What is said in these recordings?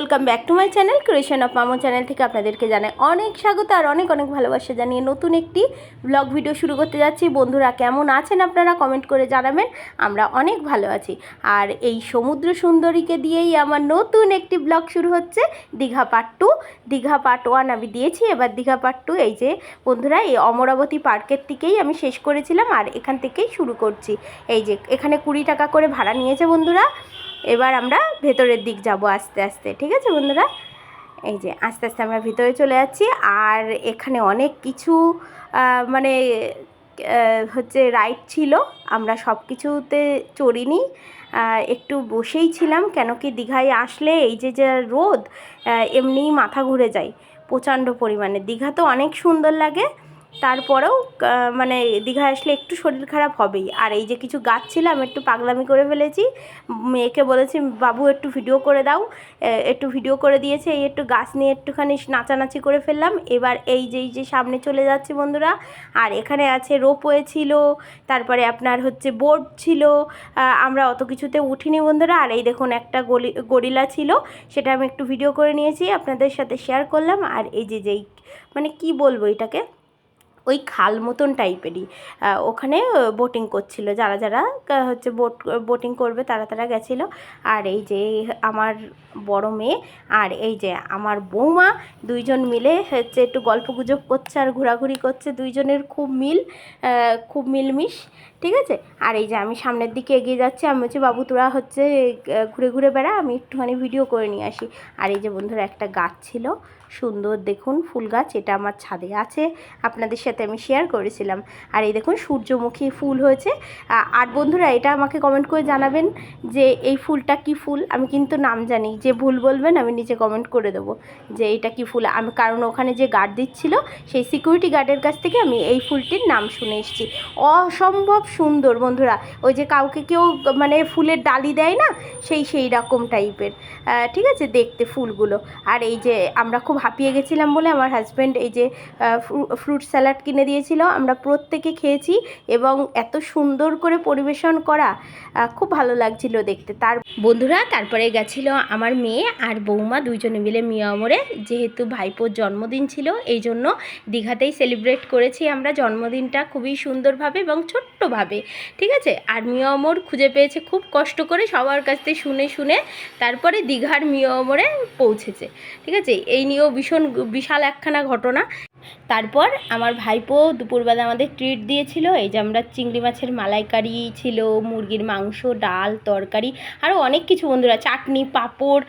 Welcome back to my channel creation of Mamo channel থেকে আপনাদেরকে জানাই অনেক স্বাগত আর অনেক অনেক ভালোবাসা জানিয়ে নতুন একটি ব্লগ ভিডিও শুরু করতে যাচ্ছি। বন্ধুরা, কেমন আছেন আপনারা? কমেন্ট করে জানাবেন। আমরা অনেক ভালো আছি। আর এই সমুদ্র সুন্দরীকে দিয়েই আমার নতুন একটি ব্লগ শুরু হচ্ছে। Digha part two Digha part one আমি দিয়েছি। এবার দীঘা পার্ট টু এই যে, বন্ধুরা, এই অমরাবতী পার্কের থেকেই আমি শেষ করেছিলাম আর এখান থেকেই শুরু করছি। এই যে, এখানে কুড়ি টাকা করে ভাড়া নিয়েছে বন্ধুরা। এবার আমরা ভেতরের দিক যাব আস্তে আস্তে, ঠিক আছে বন্ধুরা? এই যে আস্তে আস্তে আমরা ভিতরে চলে যাচ্ছি, আর এখানে অনেক কিছু মানে হচ্ছে রাইড ছিল, আমরা সব কিছুতে চড়িনি একটু বসেই ছিলাম, কেন কি দীঘায় আসলে এই যে যে রোদ এমনিই মাথা ঘুরে যায়, প্রচণ্ড পরিমাণে। দীঘা তো অনেক সুন্দর লাগে তারপরেও মানে দীঘায় আসলে একটু শরীর খারাপ হবেই। আর এই যে কিছু গাছ ছিলাম একটু পাগলামি করে ফেলেছি। মেয়েকে বলেছি, বাবু, একটু ভিডিও করে দাও। একটু ভিডিও করে দিয়েছে, এই একটু গাছ নিয়ে একটুখানি নাচানাচি করে ফেললাম। এবার এই যে এই যে সামনে চলে যাচ্ছি বন্ধুরা, আর এখানে আছে রোপওয়ে ছিল, তারপরে আপনার হচ্ছে বোর্ড ছিল আমরা অত কিছুতে উঠিনি বন্ধুরা। আর এই দেখুন, একটা গলি, গরিলা ছিল, সেটা আমি একটু ভিডিও করে নিয়েছি, আপনাদের সাথে শেয়ার করলাম। আর এই যে, যেই মানে কি বলব এটাকে? ওই খাল মতন টাইপেরই। ওখানে বোটিং করছিল। যারা যারা হচ্ছে বোট বোটিং করবে, তারা তারা গেছিল। আর এই যে আমার বড় মেয়ে আর এই যে আমার বৌমা, দুইজন মিলে হচ্ছে একটু গল্প গুজব করছে আর ঘোরাঘুরি করছে। দুইজনের খুব মিল খুব মিলমিশ, ঠিক আছে? আর এই যে আমি সামনের দিকে এগিয়ে যাচ্ছি, আমি হচ্ছে বাবু, তোরা হচ্ছে ঘুরে ঘুরে বেড়া, আমি একটুখানি ভিডিও করে নিয়ে আসি। আর এই যে বন্ধুরা, একটা গাছ ছিল। সুন্দর দেখুন ফুল গাছ, এটা আমার ছাদে আছে, আপনাদের সাথে আমি শেয়ার করেছিলাম। আর এই দেখুন সূর্যমুখী ফুল হয়েছে। আর বন্ধুরা, এটা আমাকে কমেন্ট করে জানাবেন যে এই ফুলটা কি ফুল? আমি কিন্তু নাম জানি, যে ভুল বলবেন আমি নিচে কমেন্ট করে দেবো যে এটা কি ফুল? আমি, কারণ ওখানে যে গার্ড দিচ্ছিল, সেই সিকিউরিটি গার্ডের কাছ থেকে আমি এই ফুলটির নাম শুনে এসেছি। অসম্ভব সুন্দর বন্ধুরা, ওই যে কাউকে কেউ মানে ফুলের ডালি দেয় না, সেই সেই রকম টাইপের ঠিক আছে, দেখতে ফুলগুলো। আর এই যে আমরা খুব হাঁপিয়ে গেছিলাম বলে আমার হাজব্যান্ড এই যে ফ্রুট স্যালাড কিনে দিয়েছিল। আমরা প্রত্যেকে খেয়েছি এবং এত সুন্দর করে পরিবেশন করা খুব ভালো লাগছিল দেখতে। তার বন্ধুরা, তারপরে গেছিল আমার মেয়ে আর বৌমা দুইজনে মিলে মিয়ামরে যেহেতু ভাইপোর জন্মদিন ছিল, এই জন্য দীঘাতেই সেলিব্রেট করেছি আমরা জন্মদিনটা খুবই সুন্দরভাবে এবং ছোট্টভাবে, ঠিক আছে? আর মিয়ামর খুঁজে পেয়েছে খুব কষ্ট করে সবার কাছ থেকে শুনে শুনে, তারপরে দীঘার মিয়ামরে পৌঁছেছে, ঠিক আছে? এই নিয়েও ভীষণ বিশাল একখানা ঘটনা। তারপর আমার ভাইপো দুপুরবেলা আমাদের ট্রিট দিয়েছিল, এই যে আমরা চিংড়ি মাছের মালাইকারি ছিল, মুরগির মাংস, ডাল, তরকারি আরও অনেক কিছু বন্ধুরা, চাটনি, পাঁপড়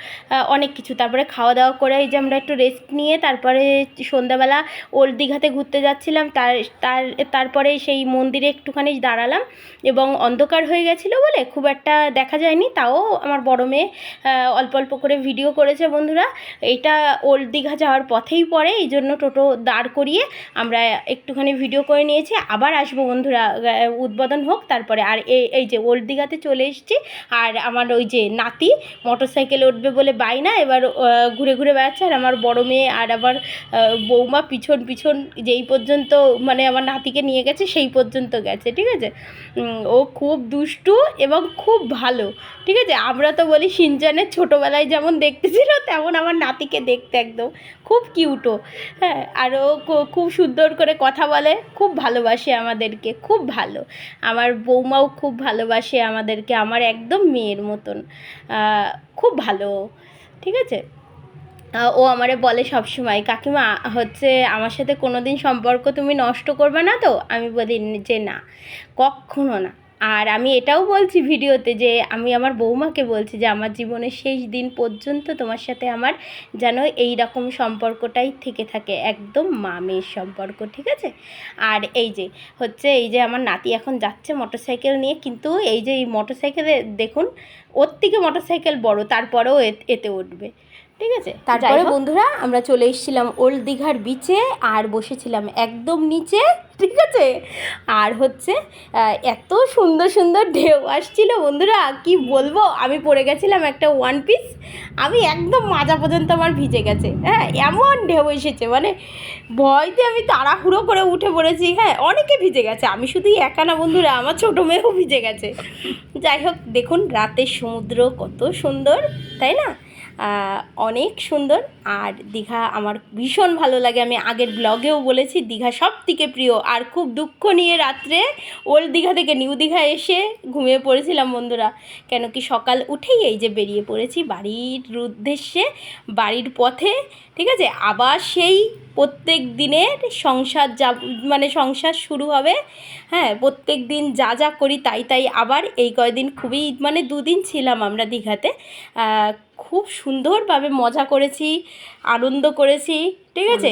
অনেক কিছু। তারপরে খাওয়া দাওয়া করে এই যে আমরা একটু রেস্ট নিয়ে তারপরে সন্ধ্যাবেলা ওল্ড দীঘাতে ঘুরতে যাচ্ছিলাম। তার তার, তারপরে সেই মন্দিরে একটুখানি দাঁড়ালাম এবং অন্ধকার হয়ে গেছিল বলে খুব একটা দেখা যায়নি। তাও আমার বড় মেয়ে অল্প অল্প করে ভিডিও করেছে বন্ধুরা। এটা ওল্ড দীঘা যাওয়ার পথেই পড়ে, এই জন্য টোটো দাঁড় করিয়ে আমরা একটুখানি ভিডিও করে নিয়েছি। আবার আসব বন্ধুরা উদ্বোধন হোক, তারপরে আর এই এই যে ওল্ড দীঘাতে চলে এসেছি। আর আমার ওই যে নাতি মোটর সাইকেলে উঠবে বলে বাই না এবার ঘুরে ঘুরে বেড়াচ্ছে। আর আমার বড় মেয়ে আর আবার বৌমা পিছন পিছন যেই পর্যন্ত মানে আমার নাতিকে নিয়ে গেছে, সেই পর্যন্ত গেছে, ঠিক আছে? ও খুব দুষ্টু এবং খুব ভালো, ঠিক আছে? আমরা তো বলি সিনচানের ছোটোবেলায় যেমন দেখতে ছিল তেমন আমার নাতিকে দেখতে একদম। খুব কিউটো হ্যাঁ আর ও খুব সুন্দর করে কথা বলে, খুব ভালোবাসে আমাদেরকে, খুব ভালো। আমার বৌমাও খুব ভালোবাসে আমাদেরকে, আমার একদম মেয়ের মতন। খুব ভালো ঠিক আছে? ও আমারে বলে সব সময় কাকিমা, হচ্ছে আমার সাথে কোনো দিন সম্পর্ক তুমি নষ্ট করবে না তো? আমি বলি যে, না, কখনো না। আর আমি এটাও বলছি ভিডিওতে যে আমি আমার বৌমাকে বলছি যে আমার জীবনের শেষ দিন পর্যন্ত তোমার সাথে আমার যেন এই রকম সম্পর্কটাই থেকে থাকে, একদম মা মেয়ের সম্পর্ক, ঠিক আছে? আর এই যে, হচ্ছে এই যে আমার নাতি এখন যাচ্ছে মোটরসাইকেল নিয়ে, কিন্তু এই যে এই মোটরসাইকেলে দেখুন, ওর থেকে মোটরসাইকেল বড়, তারপরেও এতে উঠবে। ঠিক আছে? তারপরে বন্ধুরা আমরা চলে এসেছিলাম ওল্ড দীঘার বিচে আর বসেছিলাম একদম নিচে ঠিক আছে? আর হচ্ছে এত সুন্দর সুন্দর ঢেউ আসছিল বন্ধুরা কি বলব? আমি পড়ে গেছিলাম একটা ওয়ান পিস আমি একদম মাজা পর্যন্ত আমার ভিজে গেছে। হ্যাঁ এমন ঢেউ এসেছে মানে ভয়তে আমি তাড়াহুড়ো করে উঠে পড়েছি হ্যাঁ অনেকে ভিজে গেছে আমি শুধুই একা না বন্ধুরা আমার ছোটো মেয়েও ভিজে গেছে। যাই হোক দেখুন রাতের সমুদ্র কত সুন্দর তাই না? অনেক সুন্দর। আর দীঘা আমার ভীষণ ভালো লাগে। আমি আগের ব্লগেও বলেছি, দীঘা সব থেকে প্রিয়। আর খুব দুঃখ নিয়ে রাত্রে ওল্ড দীঘা থেকে নিউ দীঘা এসে ঘুমিয়ে পড়েছিলাম বন্ধুরা। কেন কি সকাল উঠেই এই যে বেরিয়ে পড়েছি বাড়ির উদ্দেশ্যে, বাড়ির পথে, ঠিক আছে? আবার সেই প্রত্যেক দিনের সংসার যা মানে সংসার শুরু হবে হ্যাঁ? প্রত্যেক দিন যা যা করি তাই তাই আবার এই কয়দিন খুবই মানে দুদিন ছিলাম আমরা দীঘাতে। খুব সুন্দরভাবে মজা করেছি আনন্দ করেছি। ঠিক আছে?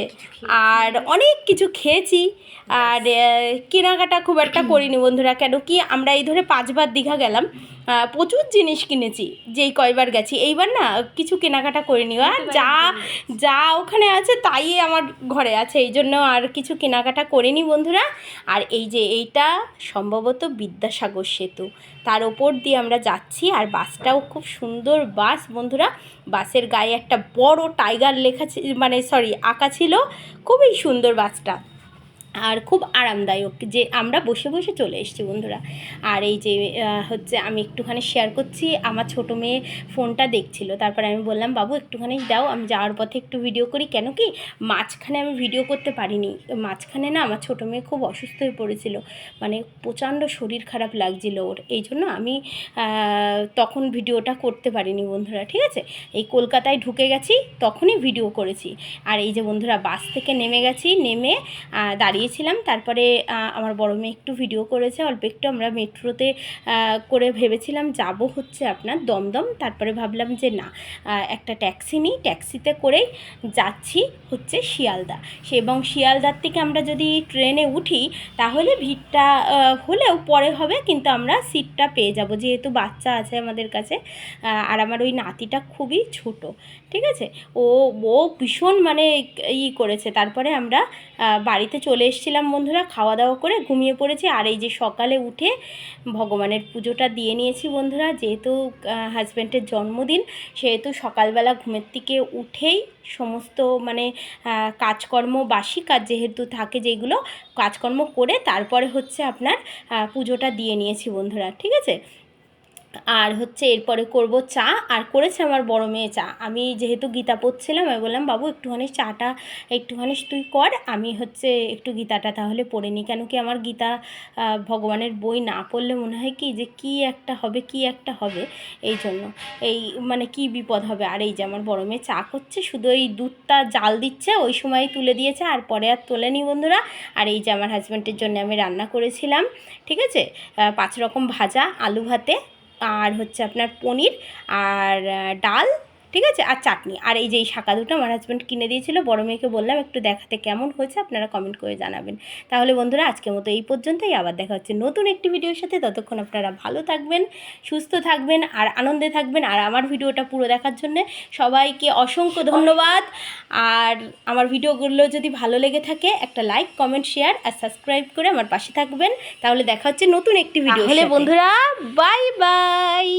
আর অনেক কিছু খেয়েছি। আর কেনাকাটা খুব একটা করিনি বন্ধুরা কেন কি আমরা এই ধরে পাঁচবার দীঘা গেলাম। প্রচুর জিনিস কিনেছি যেই কয়বার গেছি। এইবার না কিছু কেনাকাটা করিনি। আর যা যা ওখানে আছে তাই আমার ঘরে আছে এই জন্য আর কিছু কেনাকাটা করিনি বন্ধুরা। আর এই যে এইটা সম্ভবত বিদ্যাসাগর সেতু। তার ওপর দিয়ে আমরা যাচ্ছি আর বাসটাও খুব সুন্দর বাস বন্ধুরা। বাসের গায়ে একটা বড় টাইগার লেখা মানে সরি আঁকা ছিল। খুবই সুন্দর বাসটা। আর খুব আরামদায়ক যে আমরা বসে বসে চলে এসেছি বন্ধুরা। আর এই যে হচ্ছে আমি একটুখানি শেয়ার করছি আমার ছোটো মেয়ে ফোনটা দেখছিল। তারপর আমি বললাম বাবু একটুখানি দাও আমি যাওয়ার পথে একটু ভিডিও করি। কেন কি মাঝখানে আমি ভিডিও করতে পারিনি। মাঝখানে না আমার ছোটো মেয়ে খুব অসুস্থ হয়ে পড়েছিল। মানে প্রচণ্ড শরীর খারাপ লাগছিল ওর। এই জন্য আমি তখন ভিডিওটা করতে পারিনি বন্ধুরা ঠিক আছে? এই কলকাতায় ঢুকে গেছি তখনই ভিডিও করেছি। আর এই যে বন্ধুরা বাস থেকে নেমে গেছি নেমে আহ, দাঁড়িয়েছিলাম তারপরে আমার বড় মেয়ে একটু ভিডিও করেছে, অল্প একটু আমরা মেট্রোতে করে ভেবেছিলাম যাব হচ্ছে আপনার দমদম, তারপরে ভাবলাম যে না একটা ট্যাক্সি নিই, ট্যাক্সিতে করেই যাচ্ছি হচ্ছে শিয়ালদা। সে এবং শিয়ালদার থেকে আমরা যদি ট্রেনে উঠি, তাহলে ভিড়টা হলেও পরে হবে, কিন্তু আমরা সিটটা পেয়ে যাব, যেহেতু বাচ্চা আছে আমাদের কাছে আর আমার ওই নাতিটা খুবই ছোট। ঠিক আছে? ও ও ভীষণ মানে ই করেছে। তারপরে আমরা বাড়িতে চলে এসেছিলাম বন্ধুরা খাওয়া দাওয়া করে ঘুমিয়ে পড়েছি। আর এই যে সকালে উঠে ভগবানের পুজোটা দিয়ে নিয়েছি বন্ধুরা, যেহেতু হাজব্যান্ডের জন্মদিন, সেহেতু সকালবেলা ঘুমের থেকে উঠেই সমস্ত মানে কাজকর্ম, বাসি কাজ যেহেতু থাকে যেগুলো, কাজকর্ম করে তারপরে হচ্ছে আপনার পুজোটা দিয়ে নিয়েছি বন্ধুরা, ঠিক আছে? আর হচ্ছে এরপরে করব চা, আর করেছে আমার বড় মেয়ে চা। আমি যেহেতু গীতা পড়ছিলাম, আমি বললাম, বাবু, একটুখানি চাটা, একটুখানি তুই কর, আমি হচ্ছে একটু গীতাটা তাহলে পড়ে নিই। কেন কি আমার গীতা ভগবানের বই না পড়লে মনে হয় কি যে কি একটা হবে, কি একটা হবে, এই জন্য। এই মানে কি বিপদ হবে? আর এই যে আমার বড় মেয়ে চা করছে, শুধু এই দুধটা জাল দিচ্ছে, ওই সময় তুলে দিয়েছে, আর পরে আর তোলেনি বন্ধুরা। আর এই যে আমার হাজব্যান্ডের জন্য আমি রান্না করেছিলাম, ঠিক আছে? পাঁচ রকম ভাজা, আলু ভাতে আর হচ্ছে আপনার পনির আর ডাল ঠিক আছে? আর চাটনি। আর এই যে এই শাঁকা দুটো আমার হাজব্যান্ড কিনে দিয়েছিল বড় মেয়েকে বললাম একটু দেখাতে কেমন হয়েছে আপনারা কমেন্ট করে জানাবেন। তাহলে বন্ধুরা আজকের মতো এই পর্যন্তই। আবার দেখা হচ্ছে নতুন একটি ভিডিওর সাথে। ততক্ষণ আপনারা ভালো থাকবেন সুস্থ থাকবেন আর আনন্দে থাকবেন। আর আমার ভিডিওটা পুরো দেখার জন্যে সবাইকে অসংখ্য ধন্যবাদ। আর আমার ভিডিওগুলো যদি ভালো লেগে থাকে একটা লাইক কমেন্ট শেয়ার আর সাবস্ক্রাইব করে আমার পাশে থাকবেন। তাহলে দেখা হচ্ছে নতুন একটি ভিডিও হলে বন্ধুরা বাই বাই